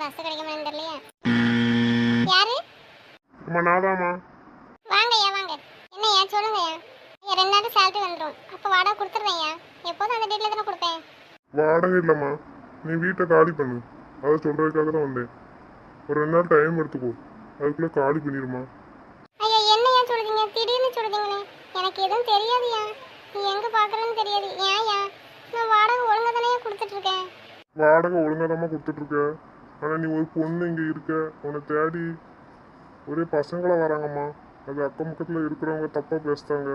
Bus கிடைக்க தெரியலையா. யாரு? அம்மா நாதாம்மா வாங்கய்யா வாங்க. என்னய்யா சொல்லுங்கய்யா. ஐயா ரெண்டு நாள் சேலரி வந்துடும் அப்போ வாடகை கொடுத்துருவேன்யா எப்போதும் அந்த டேட்டில் தானே கொடுப்பேன். வாடகை இல்லைம்மா. நீ வீட்டை காலி பண்ணு. அதை சொல்கிறதுக்காக தான் வந்தேன். ஒரு ரெண்டு நாள் டைம் எடுத்துக்கோ. அதுக்குள்ளே காலி பண்ணிடுமா ஐயா என்னய்யா சொல்லுதீங்க திடீர்னு சொல்லுதீங்களே எனக்கு எதுவும் தெரியாதுயா நீ எங்கே பார்க்குறேன்னு தெரியாது. ஏன்யா நான் வாடகை ஒழுங்காக தானே கொடுத்துட்டு இருக்கேன். வாடகை ஒழுங்காதாம்மா கொடுத்துட்ருக்க ஆனால் நீ ஒரு பொண்ணு இங்கே இருக்க. உன்னை தேடி ஒரே பசங்களாக வராங்கம்மா. அது அக்கம் பக்கத்தில் இருக்கிறவங்க தப்பாக பேசுகிறாங்க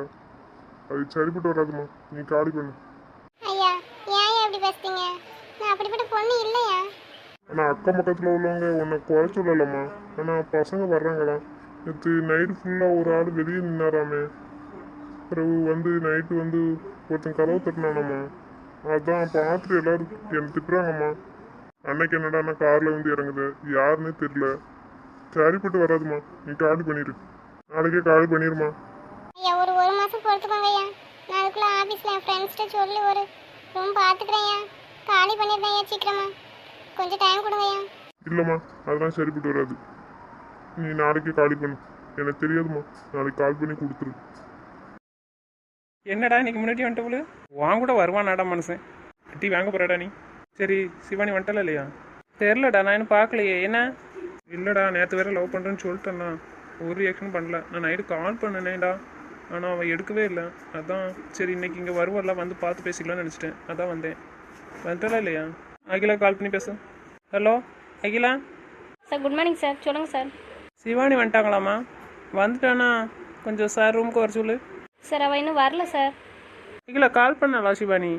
அது சரிப்பட்டு வராதும்மா. நீ காலி பண்ணு. ஐயா ஏன்யா இப்படி பேசுறீங்க? நான் அப்படிப்பட்ட பொண்ணு இல்லையா? ஆனால் அக்கம் பக்கத்தில் உள்ளவங்க உன்னை குறை சொல்லலம்மா. ஆனால் பசங்க வர்றாங்களா நேற்று நைட்டு ஃபுல்லாக ஒரு ஆள் வெளியே நின்னாராமே. பிறகு வந்து நைட்டு வந்து ஒருத்தன் கதவு தட்டினானம்மா அதான் பார்த்துட்டு எல்லாரும் என்னை திட்டுறாங்கம்மா. அன்னைக்கு என்னடா காரில் வந்து இறங்குது? யாருன்னே தெரியல. சரிப்பட்டு வராதும்மா. நீ காலி பண்ணிடு நாளைக்கே காலி பண்ணிடுமா ஐயா ஒரு ஒரு மாதம் பொறுத்துக்கோங்க ஐயா. நான் அதுக்குள்ளே ஆஃபீஸில் என் ஃப்ரெண்ட்ஸ்கிட்ட சொல்லி ஒரு ரூம் பார்த்துக்கிறேன்யா காலி பண்ணிடுறேன் ஐயா சீக்கிரமா. கொஞ்சம் டைம் கொடுங்க ஐயா. இல்லைம்மா அதெல்லாம் சரிப்பட்டு வராது. நீ நாளைக்கே காலி பண்ணு. எனக்கு தெரியாதும்மா. நாளைக்கு கால் பண்ணி கொடுத்துரு. என்னடா இன்னைக்கு முன்னாடி வந்துட்டு வாங்க கூட வருவானாடா மனுஷன். டீ வாங்க போறாடா நீ? சரி சிவானி வந்துட்டல இல்லையா? தெரிலடா நான் இன்னும் பார்க்கலையே. என்ன? இல்லைடா நேற்று வேற லவ் பண்ணுறேன்னு சொல்லிட்டேன்னா ஒரு ரியாக்ஷன் பண்ணல. நான் நைட்டு கால் பண்ணினேன்டா. ஆனால் அவன் எடுக்கவே இல்லை. அதான் சரி இன்னைக்கு இங்கே வருவாள்ல வந்து பார்த்து பேசிக்கலாம்னு நினச்சிட்டேன். அதான் வந்தேன். வந்துட்டல இல்லையா? அகிலா கால் பண்ணி பேசு. Hello Akila? Sir good morning sir. சொல்லுங்கள் சார். சிவானி வந்துட்டாங்களாம்மா? வந்துட்டானா? கொஞ்சம் சார் ரூமுக்கு வர சொல்லு. சார் அவள் இன்னும் வரல சார். இல்லை கால் பண்ணலா சிவானி?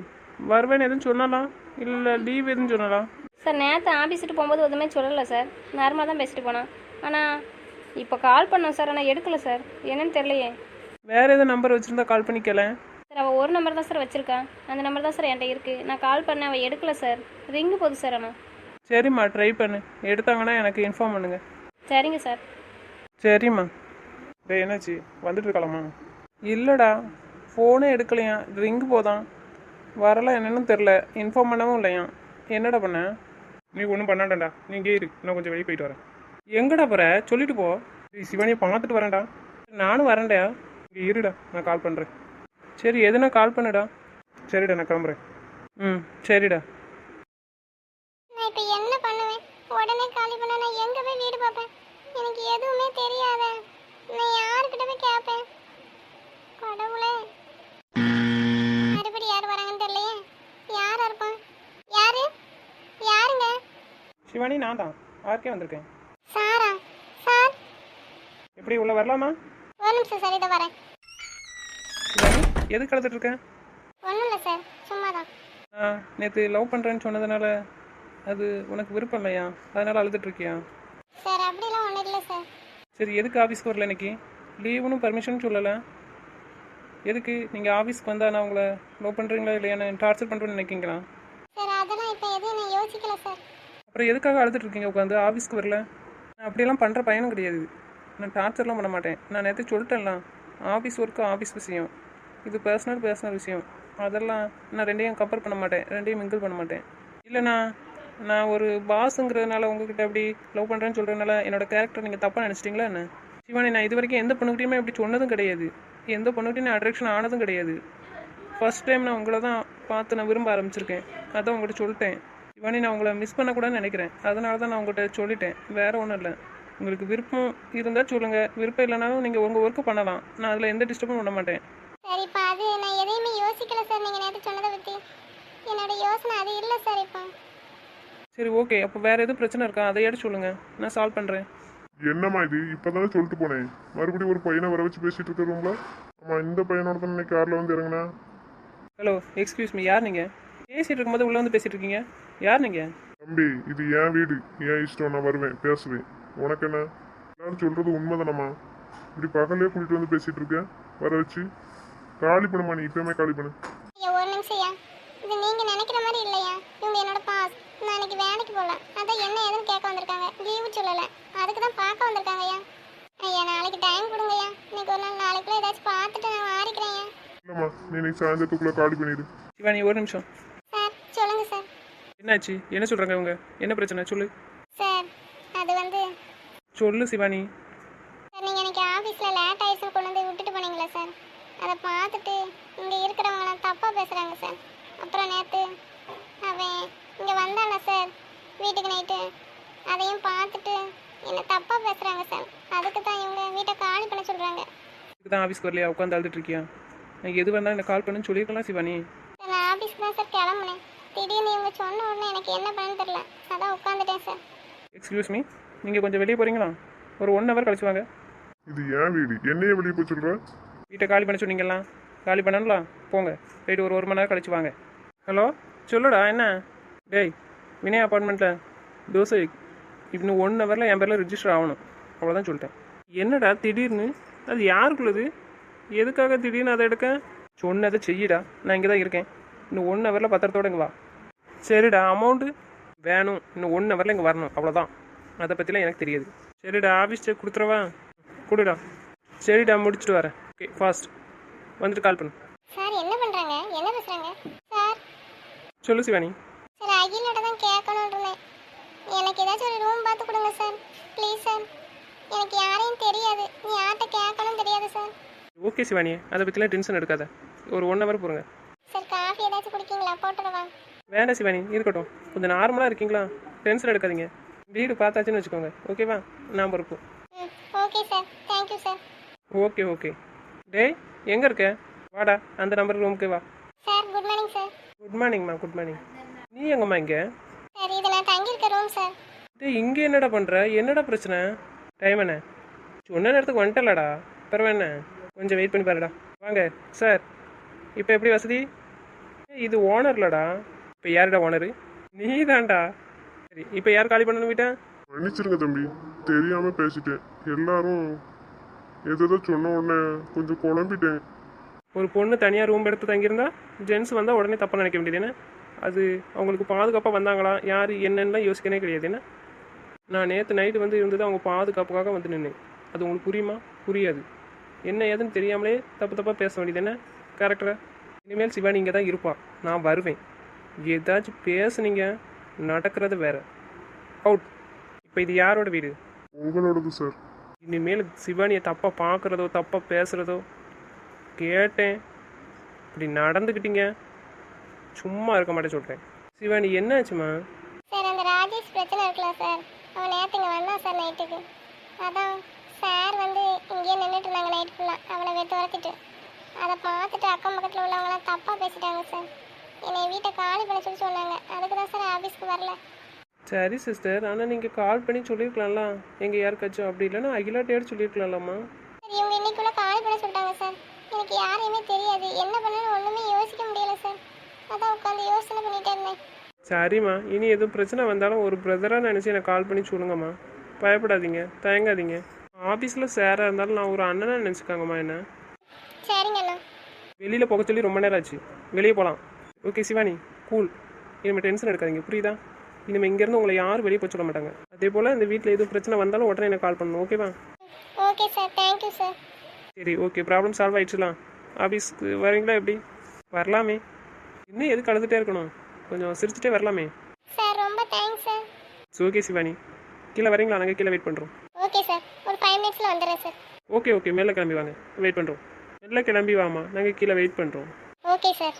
வருவேன்னு எதுவும் சொன்னாலா இல்லை லீவ் எதுவும் சொன்னாலா சார் நேற்று ஆஃபீஸ் விட்டு போகும்போது எதுவுமே சொல்லலை சார். நார்மலாக தான் பேசிட்டு போனான். ஆனால் இப்போ கால் பண்ணோம் சார் ஆனால் எடுக்கல சார். என்னன்னு தெரியலையே. வேற எதுவும் நம்பர் வச்சிருந்தா கால் பண்ணிக்கல சார் அவள் ஒரு நம்பர் தான் சார் வச்சுருக்கா. அந்த நம்பர் தான் சார் என்கிட்ட இருக்குது நான் கால் பண்ணேன் அவள் எடுக்கல சார். ரிங்கு போகுது சார் ஆனால் சரிம்மா ட்ரை பண்ணு. எடுத்தாங்கன்னா எனக்கு இன்ஃபார்ம் பண்ணுங்க. சரிங்க சார். சரிம்மா. டேய் என்னாச்சு? வந்துட்டு இருக்கலாமா இல்லைடா. ஃபோனே எடுக்கலையா? ரிங்கு போதான். வரல என்னன்னு தெரில இன்ஃபார்ம் பண்ணவும் இல்லையா என்னடா பண்ண? நீ ஒன்றும் பண்ணாடா நீ இங்கே இரு. நான் கொஞ்சம் வெளியே போயிட்டு வரேன். எங்கடா போகிற சொல்லிட்டு போ. சிவானியை பார்த்துட்டு வரேன்டா. நானும் வரேன்டா. இங்கே இருடா. நான் கால் பண்ணுறேன் சரி எதுனா கால் பண்ணுடா. சரிடா நான் கிளம்புறேன். ம் சரிடா நான் இப்போ என்ன பண்ணுவேன் உடனே காலி பண்ண நான் எங்கே போய் வீடு பார்ப்பேன் எனக்கு எதுவுமே தெரியாத நான் யாருக்கிட்ட போய் கேட்பேன் கடவுளே மறுபடி யார் வராங்கன்னு தெரியலையே யாரா இருப்பான் யாரு யாருங்க சிவானி நான் தான். ஆர்கே வந்திருக்கேன். சாரா சார். எப்படி உள்ள வரலாமா? ஒரு நிமிஷம் சார் இதை வரேன். சிவானி எதுக்கு கலந்துட்டு இருக்க? ஒன்றும் இல்லை சார் சும்மா தான் நான் நேற்று லவ் பண்ணுறேன்னு சொன்னதுனால அது உனக்கு விருப்பம் இல்லையா? அதனால் அழுதுட்டு இருக்கியா? சார் அப்படிலாம் ஒன்றும் இல்லை சார். சரி எதுக்கு ஆஃபீஸ்க்கு வரல இன்னைக்கு? லீவுன்னு பர்மிஷன் சொல்லலை. எதுக்கு நீங்கள் ஆஃபீஸ்க்கு வந்தால் நான் உங்களை லவ் பண்ணுறீங்களா இல்லையா நான் டார்ச்சர் பண்ணுறேன்னு நினைக்கிங்களா சார் அதெல்லாம் இப்போ எதுவும் நான் யோசிக்கல சார். அப்புறம் எதுக்காக அழுதுட்டு இருக்கீங்க உட்காந்து? ஆஃபீஸ்க்கு வரல. நான் அப்படியெல்லாம் பண்ணுற பயனும் கிடையாது. நான் டார்ச்சர்லாம் பண்ண மாட்டேன். நான் நேற்று சொல்லிட்டேன்லாம் ஆஃபீஸ் ஒர்க்கு ஆஃபீஸ் விஷயம். இது பர்சனல் பர்சனல் விஷயம். அதெல்லாம் நான் ரெண்டையும் கம்பேர் பண்ண மாட்டேன். ரெண்டையும் மிங்கிள் பண்ண மாட்டேன். இல்லைண்ணா நான் ஒரு பாஸுங்கிறதுனால உங்ககிட்ட அப்படி லவ் பண்ணுறேன்னு சொல்கிறதுனால என்னோட கேரக்டர் நீங்கள் தப்பாக நினச்சிட்டிங்களா என்ன? சிவானி நான் இது வரைக்கும் எந்த பொண்ணுகிட்டையுமே இப்படி சொன்னதும் கிடையாது. எந்த பொண்ணுகிட்டையும் நான் அட்ராக்ஷன் ஆனதும் கிடையாது. ஃபர்ஸ்ட் டைம் நான் உங்களை தான் பார்த்து நான் விரும்ப ஆரம்பிச்சிருக்கேன். அதான் உங்கள்கிட்ட சொல்லிட்டேன். சிவானி நான் உங்களை மிஸ் பண்ணக்கூடாதுன்னு நினைக்கிறேன். அதனால தான் நான் உங்கள்கிட்ட சொல்லிட்டேன். வேற ஒன்றும் இல்லை. உங்களுக்கு விருப்பம் இருந்தால் சொல்லுங்கள் விருப்பம் இல்லைனாலும் நீங்கள் உங்கள் ஒர்க்கு பண்ணலாம். நான் அதில் எந்த டிஸ்டர்பும் பண்ண மாட்டேன். சார் இப்போ அது நான் எதையுமே யோசிக்கல சார். நீங்கள் நேற்று சொன்னதை பற்றி என்னோட யோசனை அது இல்லை சார் இப்போ. சரி ஓகே அப்போ வேறு எதுவும் பிரச்சனை இருக்கா? அதையாடி சொல்லுங்கள் நான் சால்வ் பண்ணுறேன் என்னம்மா இது? இப்பதானே சொல்லிட்டு போனேன். மறுபடியும் ஒரு பையனை வர வச்சு பேசிட்டு இருக்க ரூம்ல ஆமா இந்த பையனோட தான் இன்னைக்கு கார்ல வந்து இறங்குனா ஹலோ எக்ஸ்கியூஸ் மீ யார் நீங்கள் பேசிகிட்டு இருக்கும்போது உள்ளே வந்து பேசிகிட்டு இருக்கீங்க யார் நீங்கள் தம்பி இது என் வீடு. என் இஷ்டம் நான் வருவேன் பேசுவேன். உனக்கு என்ன? எல்லாரும் சொல்றது உண்மைதானம்மா? இப்படி பகலே கூட்டிட்டு வந்து பேசிட்டு இருக்க வர வச்சு. காலி பண்ணுமா நீ இப்பவுமே காலி பண்ணு. ஐயா ஒரு நிமிஷம் ஐயா. இது நீங்கள் நினைக்கிற மாதிரி இல்லையா? இவங்க என்னோட பாஸ் நான் இன்னைக்கு வேலைக்கு போகல அதான் என்ன ஏதுன்னு கேட்க வந்திருக்காங்க. லீவு சொல்லலை. அதுக்கு தான் பார்க்க வந்திருக்காங்க ஐயா. ஐயா நாளைக்கு டைம் கொடுங்க ஐயா. இன்னைக்கு ஒரு நாள் நாளைக்குள்ள ஏதாச்சும் பார்த்துட்டு நான் மாறிக்கிறேன் ஐயா. இல்லம்மா நீ இன்னைக்கு சாயந்தரத்துக்குள்ள காலி பண்ணிடு. சிவானி ஒரு நிமிஷம். என்னாச்சு? என்ன சொல்கிறாங்க இவங்க? என்ன பிரச்சனை? சொல்லு. சார் சொல்லு சிவானி. சார் நீங்கள் எனக்கு ஆஃபீஸில் லேட் ஆயிடுச்சுன்னு கொண்டு வந்து விட்டுட்டு போனீங்களா சார்? அதை பார்த்துட்டு இங்கே இருக்கிறவங்களாம் தப்பாக பேசுகிறாங்க சார். அப்புறம் நேற்று அவன் இங்கே வந்தானே சார் வீட்டுக்கு நைட்டு. அதையும் பார்த்துட்டு என்னை தப்பாக பேசுகிறாங்க சார். அதுக்கு தான் இவங்க வீட்டை காலி பண்ண சொல்கிறாங்க இதுக்கு தான் ஆஃபீஸ்க்கு வரலையா? உட்காந்து அழுதுட்டு இருக்கியா? நான் எது வந்தாலும் எனக்கு கால் பண்ணுன்னு சொல்லியிருக்கலாம் சிவானி. எனக்கு என்ன பண்ணு தெரில அதான் உட்காந்துட்டேன் சார் எக்ஸ்கியூஸ் மீ நீங்கள் கொஞ்சம் வெளியே போகிறீங்களா ஒரு ஒன் ஹவர் கழிச்சு வாங்க. இது ஏன் வீடு? என்னையே வெளியே போய் சொல்ற? வீட்டை காலி பண்ண சொன்னீங்களா காலி பண்ணலாம் போங்க. போயிட்டு ஒரு ஒரு மணி நேரம் கழிச்சு வாங்க. ஹலோ சொல்லுடா என்ன? டேய் வினய் அப்பார்ட்மெண்ட்டில் தோசை இன்னும் ஒன் ஹவரில் என் பேரில் ரிஜிஸ்டர் ஆகணும். அவ்வளோதான் சொல்லிட்டேன். என்னடா திடீர்னு? அது யாருக்குள்ளது? எதுக்காக திடீர்னு அதை எடுக்க? சொன்னதை செய்யடா. நான் இங்கே தான் இருக்கேன். இன்னும் ஒன் ஹவரில் பத்திரத்தோட இங்கே வா. சரிடா அமௌண்ட்டு வேணும். இன்னும் ஒன் ஹவரில் இங்கே வரணும். அவ்வளோதான் அதை பற்றிலாம் எனக்கு தெரியாது. சரிடா ஆஃபீஸ் செக் கொடுத்துறவா கொடுடா. சரிடா முடிச்சுட்டு வரேன். ஓகே ஃபாஸ்ட் வந்துட்டு கால் பண்ணு. சார் என்ன பண்ணுறாங்க என்ன பேசுகிறாங்க சார். சொல்லு சிவானி. சார் அகிலோட தான் கேட்கணும்னு இருந்தேன். எனக்கு ஏதாச்சும் ஒரு ரூம் பார்த்து கொடுங்க சார். Please sir. எனக்கு யாரையும் தெரியாது. நீ யார்கிட்ட கேட்கணும் தெரியாது சார். ஓகே சிவானி. அதை பற்றிலாம் டென்ஷன் எடுக்காத. ஒரு ஒன் ஹவர் போடுங்க சார் காஃபி ஏதாச்சும் குடிக்கீங்களா? போட்டுடவா? வேண்டாம் சிவானி இருக்கட்டும். கொஞ்சம் நார்மலாக இருக்கீங்களா? டென்ஷன் எடுக்காதீங்க. வீடு பார்த்தாச்சுன்னு வச்சுக்கோங்க. ஓகேவா நான் பொறுப்பு ம் okay sir thank you sir okay okay டேய் எங்கே இருக்க? வாடா அந்த நம்பர் ரூமுக்கு வா. Sir good morning sir good மார்னிங்மா good morning நீ எங்கம்மா இங்கே? சார் இது நான் தங்கியிருக்க ரூம் சார் டேய் இங்கே என்னடா பண்ணுற என்னடா பிரச்சனை? டைம் என்ன? சொன்ன நேரத்துக்கு வந்துட்டலடா பரவாயில்ல கொஞ்சம் வெயிட் பண்ணி பாருடா. வாங்க சார் இப்போ எப்படி வசதி? இது ஓனர்லடா இப்போ யாருடா ஓனரு? நீ தான்டா சரி இப்போ யார் காலி பண்ணணும் வீட்டை? மன்னிச்சிருங்க தம்பி தெரியாம பேசிட்டேன். எல்லாரும் எதோ சொன்ன உடனே கொஞ்சம் குழம்பிட்டேன். ஒரு பொண்ணு தனியாக ரூம் எடுத்து தங்கியிருந்தா ஜென்ஸ் வந்தால் உடனே தப்பாக நினைக்க வேண்டியது என்ன? அது அவங்களுக்கு பாதுகாப்பாக வந்தாங்களா? யார் என்னென்னலாம் யோசிக்கவே கிடையாது என்ன? நான் நேற்று நைட்டு வந்து இருந்தது அவங்க பாதுகாப்புக்காக வந்து நின்று அது உங்களுக்கு புரியுமா? புரியாது. என்ன ஏதுன்னு தெரியாமலே தப்பு தப்பாக பேச வேண்டியது என்ன? கரெக்டா இனிமேல் சிவானி இங்கே தான் இருப்பா. நான் வருவேன். ஏதாச்சும் பேசுனீங்க நடக்கிறது வேற. அவுட் இப்போ இது யாரோட வீடு? உங்களோடது சார் இனிமேல் சிவானியை தப்பாக பார்க்குறதோ தப்பாக பேசுகிறதோ கேட்டேன். இப்படி நடந்துக்கிட்டீங்க சும்மா இருக்க மாட்டேன் சொல்கிறேன் சிவானி என்னாச்சுமா சார் அந்த ராஜேஷ் பிரச்சனை இருக்குல்ல சார் அவன் நேற்று இங்கே வந்தான் சார் நைட்டுக்கு அதான் சார் வந்து இங்கேயே நின்றுட்டு இருந்தாங்க நைட் ஃபுல்லாக அவனை வெத்து துரத்திட்டு. அதை பார்த்துட்டு அக்கம் பக்கத்தில் உள்ளவங்களாம் தப்பாக பேசிட்டாங்க சார் என்னை வீட்டை காலி பண்ண சொல்லி சொன்னாங்க. அதுக்கு தான் சார் ஆஃபீஸ்க்கு வரல. சரி சிஸ்டர் ஆனால் நீங்கள் கால் பண்ணி சொல்லியிருக்கலாம்ல எங்கள் யாருக்காச்சும் அப்படி இல்லைன்னா அகிலாட்டையாடு சொல்லியிருக்கலாம்மா சார் இவங்க இன்னைக்குள்ள காலி பண்ண சொல்லிட்டாங்க சார். எனக்கு யாரையுமே தெரியாது. என்ன பண்ணணும்னு ஒன்றுமே யோசிக்க முடியல சார். அதான் உட்காந்து யோசனை பண்ணிட்டே இருந்தேன். சரிம்மா. இனி எதுவும் பிரச்சனை வந்தாலும் ஒரு பிரதராக நினச்சி எனக்கு கால் பண்ணி சொல்லுங்கம்மா. பயப்படாதீங்க. தயங்காதீங்க. ஆஃபீஸில் சேராக இருந்தாலும் நான் ஒரு அண்ணனாக நினச்சிக்காங்கம்மா என்ன. சரிங்க அண்ணா. வெளியில் போக சொல்லி ரொம்ப நேரம் ஆச்சு. வெளியே போகலாம் ஓகே சிவானி கூல் இனிமேல் டென்ஷன் எடுக்காதீங்க. புரியுதா? இனிமேல் இங்கேருந்து உங்களை யாரும் வெளியே போக சொல்ல மாட்டாங்க. அதே போல் இந்த வீட்டில் எதுவும் பிரச்சனை வந்தாலும் உடனே எனக்கு கால் பண்ணணும் ஓகேவா okay sir thank you sir சரி ஓகே ப்ராப்ளம் சால்வ் ஆயிடுச்சுலாம் ஆஃபீஸ்க்கு வரீங்களா எப்படி? வரலாமே. இன்னும் எதுக்கு அழுதுகிட்டே இருக்கணும்? கொஞ்சம் சிரிச்சுட்டே வரலாமே. சார் ரொம்ப thanks sir it's okay Shivani கீழே வரீங்களா? நாங்கள் கீழே வெயிட் பண்ணுறோம் ஓகே சார் ஒரு ஃபைவ் மினிட்ஸில் வந்துடுறேன் சார் ஓகே ஓகே மேலே கிளம்பி வாங்க. வெயிட் பண்ணுறோம் மேலே கிளம்பி வாமா நாங்கள் கீழே வெயிட் பண்ணுறோம் ஓகே சார்